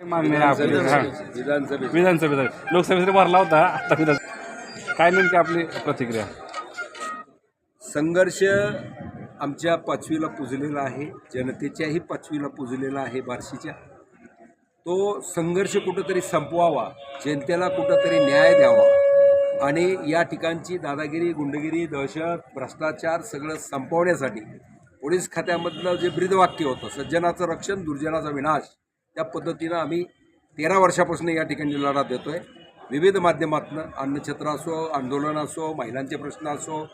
विधानसभेत विधानसभेचा. लोकसभेचा भरला होता. आता विधान काय नेमकी आपली प्रतिक्रिया? संघर्ष आमच्या पाचवीला पुजलेला आहे. जनतेच्याही पाचवीला पुजलेला आहे बार्शीच्या. तो संघर्ष कुठंतरी संपवावा जनतेला कुठंतरी न्याय द्यावा आणि या ठिकाणची दादागिरी गुंडगिरी दहशत भ्रष्टाचार सगळं संपवण्यासाठी पोलीस खात्यामधलं जे ब्रीदवाक्य होतं सज्जनाचं रक्षण दुर्जनाचा विनाश त्या पद्धतीनं आम्ही तेरा वर्षापासून या ठिकाणी लढा देतो आहे विविध माध्यमातनं अन्नछत्र असो आंदोलन असो महिलांचे प्रश्न असो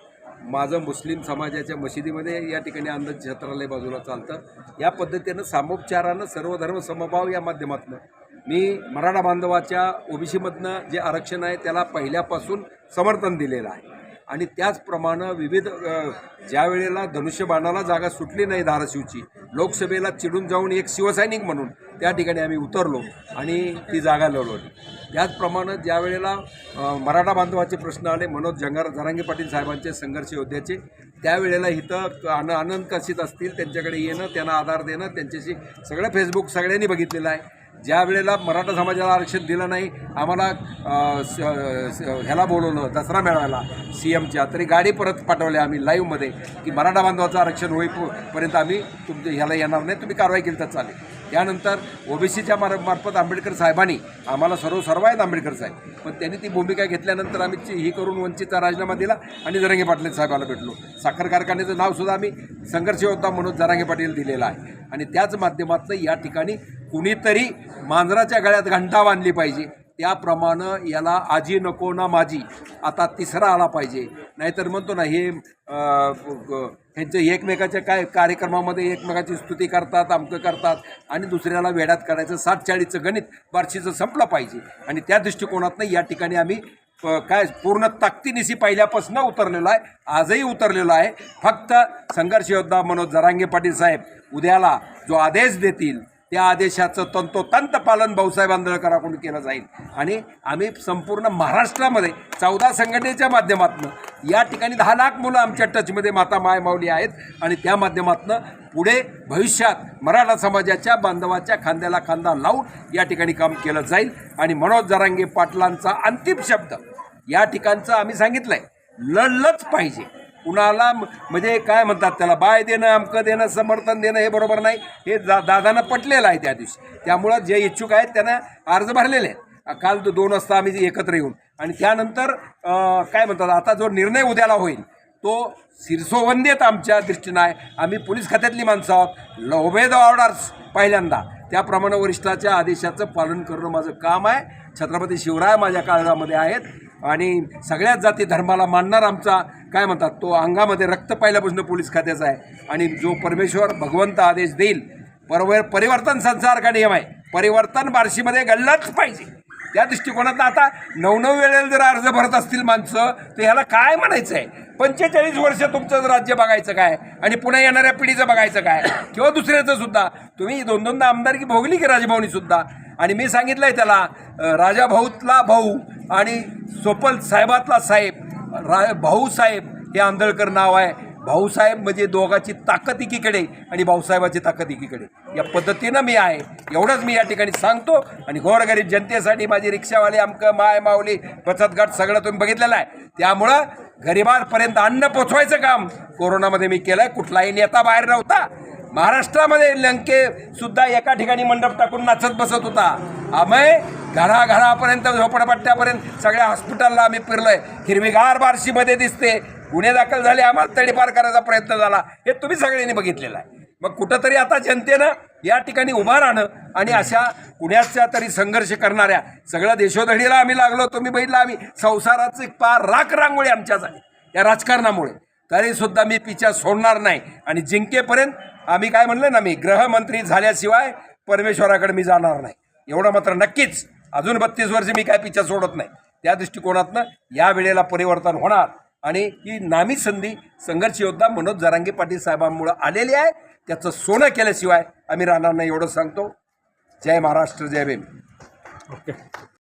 माझं मुस्लिम समाजाच्या मशिदीमध्ये या ठिकाणी अन्नक्षेत्रालय बाजूला चालतं. या पद्धतीनं सामोपचारानं सर्वधर्म समभाव या माध्यमातनं मी मराठा बांधवाच्या ओबीसीमधनं जे आरक्षण आहे त्याला पहिल्यापासून समर्थन दिलेलं आहे. आणि त्याचप्रमाणे विविध ज्या वेळेला धनुष्यबाणाला जागा सुटली नाही धाराशिवची लोकसभेला चिडून जाऊन एक शिवसैनिक म्हणून त्या ठिकाणी आम्ही उतरलो आणि ती जागा लढवली. त्याचप्रमाणे ज्या वेळेला मराठा बांधवाचे प्रश्न आले मनोज जंगार जरांगे पाटील साहेबांचे संघर्ष योद्ध्याचे त्यावेळेला इथं अन आनंद असतील त्यांच्याकडे येणं त्यांना आधार देणं त्यांच्याशी सगळं फेसबुक सगळ्यांनी बघितलेलं आहे. ज्या वेळेला मराठा समाजाला आरक्षण दिलं नाही आम्हाला स- ह्याला बोलवलं दसरा मेळाव्याला सी एमच्या तरी गाडी परत पाठवल्या आम्ही लाईव्हमध्ये की मराठा बांधवाचं आरक्षण होईपर्यंत आम्ही तुमच्या ह्याला येणार नाही तुम्ही कारवाई केली तर चालेल. त्यानंतर ओबीसीच्या मार मार्फत आंबेडकर साहेबांनी आम्हाला सर्व सर्व आहेत आंबेडकर साहेब. पण त्यांनी ती भूमिका घेतल्यानंतर आम्ही ची- ही करून वंचितचा राजीनामा दिला आणि जरांगे पाटील साहेबाला भेटलो. साखर कारखान्याचं नावसुद्धा आम्ही संघर्ष होता म्हणून जरांगे पाटील दिलेलं आहे. आणि त्याच माध्यमातून या ठिकाणी कुणीतरी मांजराच्या गळ्यात घंटा बांधली पाहिजे. त्याप्रमाणे याला आजी नको ना माझी आता तिसरा आला पाहिजे. नाहीतर म्हणतो ना हे ग- ह्यांचे एकमेकाच्या काय कार्यक्रमामध्ये एकमेकाची स्तुती करतात अमकं करतात आणि दुसऱ्याला वेड्यात काढायचं साठ चाळीसचं गणित बार्शीचं संपलं पाहिजे. आणि त्या दृष्टिकोनातनं या ठिकाणी आम्ही काय पूर्ण ताकदीनिशी पहिल्यापासून उतरलेलो आहे. आजही उतरलेलो आहे. फक्त संघर्ष योद्धा मनोज जरांगे पाटील साहेब उद्याला जो आदेश देतील त्या आदेशाचं तंतोतंत पालन भाऊसाहेब आंदळकराकडून केलं जाईल. आणि आम्ही संपूर्ण महाराष्ट्रामध्ये चौदा संघटनेच्या माध्यमातून या ठिकाणी दहा लाख मुलं आमच्या टचमध्ये माता माय माऊली आहेत. आणि त्या माध्यमातून पुढे भविष्यात मराठा समाजाच्या बांधवाच्या खांद्याला खांदा लावून या ठिकाणी काम केलं जाईल. आणि मनोज जरांगे पाटलांचा अंतिम शब्द या ठिकाणचं आम्ही सांगितलं आहे लढलंच पाहिजे. कुणाला म्हणजे काय म्हणतात त्याला बाय देणं अमकं देणं समर्थन देणं हे बरोबर नाही. हे दा दादांना पटलेलं आहे त्या दिवशी. त्यामुळं जे इच्छुक आहेत त्यांना अर्ज भरलेले आहेत. काल दोन वाजता आम्ही एकत्र येऊन. आणि त्यानंतर काय म्हणतात आता जो निर्णय उद्याला होईल तो शिरसोवंदेत आमच्या दृष्टीनं आहे. आम्ही पोलीस खात्यातली माणसं आहोत. लोबे द ऑर्डर्स पहिल्यांदा. त्याप्रमाणे वरिष्ठाच्या आदेशाचं पालन करणं माझं काम आहे. छत्रपती शिवराय माझ्या काळामध्ये आहेत. आणि सगळ्याच जाती धर्माला मानणार आमचा काय म्हणतात तो अंगामध्ये रक्त पाहिल्यापासून पोलीस खात्याचा आहे. आणि जो परमेश्वर भगवंत आदेश देईल परवे परिवर्तन संसार का नियम आहे? परिवर्तन बार्शीमध्ये घडलंच पाहिजे. त्या दृष्टिकोनातनं आता नवनव वेळेला जर अर्ज भरत असतील माणसं तर ह्याला काय म्हणायचं आहे? पंचेचाळीस वर्ष तुमचं राज्य बघायचं काय? आणि पुन्हा येणाऱ्या पिढीचं बघायचं काय? किंवा दुसऱ्याचं सुद्धा? तुम्ही दोन दोनदा आमदारकी भोगली की राजभवनी सुद्धा? आणि मी सांगितलंय त्याला राजा भाऊतला भाऊ आणि सोपल साहेबातला साहेब रा भाऊ साहेब हे आंधळकर नाव आहे. भाऊसाहेब म्हणजे दोघाची ताकद एकीकडे आणि भाऊसाहेबाची ताकद एकीकडे. या पद्धतीनं मी आहे. एवढंच मी या ठिकाणी सांगतो आणि गोरगरीब जनतेसाठी माझी रिक्षावाले आमकं माय माऊली बचत गट सगळं तुम्ही बघितलेलं आहे. त्यामुळं गरिबांपर्यंत अन्न पोचवायचं काम कोरोनामध्ये मी केलं कुठलाही नेता बाहेर नव्हता. महाराष्ट्रामध्ये लंके सुद्धा एका ठिकाणी मंडप टाकून नाचत बसत होता. आम्ही घराघरापर्यंत झोपडपट्ट्यापर्यंत सगळ्या हॉस्पिटलला आम्ही फिरलोय. हिरवीगार बार्शीमध्ये दिसते. गुन्हे दाखल झाले आम्हाला तडीपार करायचा प्रयत्न झाला. हे तुम्ही सगळ्यांनी बघितलेलं आहे. मग कुठंतरी आता जनतेनं या ठिकाणी उभा राहणं आणि अशा कुण्याच्या तरी संघर्ष करणाऱ्या सगळ्या देशोधडीला आम्ही लागलो. तुम्ही बघितलं आम्ही संसाराचं पार राख रांगोळी आमच्यासाठी या राजकारणामुळे. तरीसुद्धा मी पिछा सोडणार नाही. आणि जिंकेपर्यंत आम्ही काय म्हणलं ना मी गृहमंत्री झाल्याशिवाय परमेश्वराकडे मी जाणार नाही. एवढं मात्र नक्कीच अजून बत्तीस वर्ष मी काय पिछा सोडत नाही. त्या दृष्टिकोनातनं या वेळेला परिवर्तन होणार. आणि ही नामी संधी संघर्ष योद्धा मनोज जरांगे पाटील साहेबांमुळं आलेली आहे. त्याचं सोनं केल्याशिवाय आम्ही राहणार नाही एवढं सांगतो. जय महाराष्ट्र जय भीम. ओके.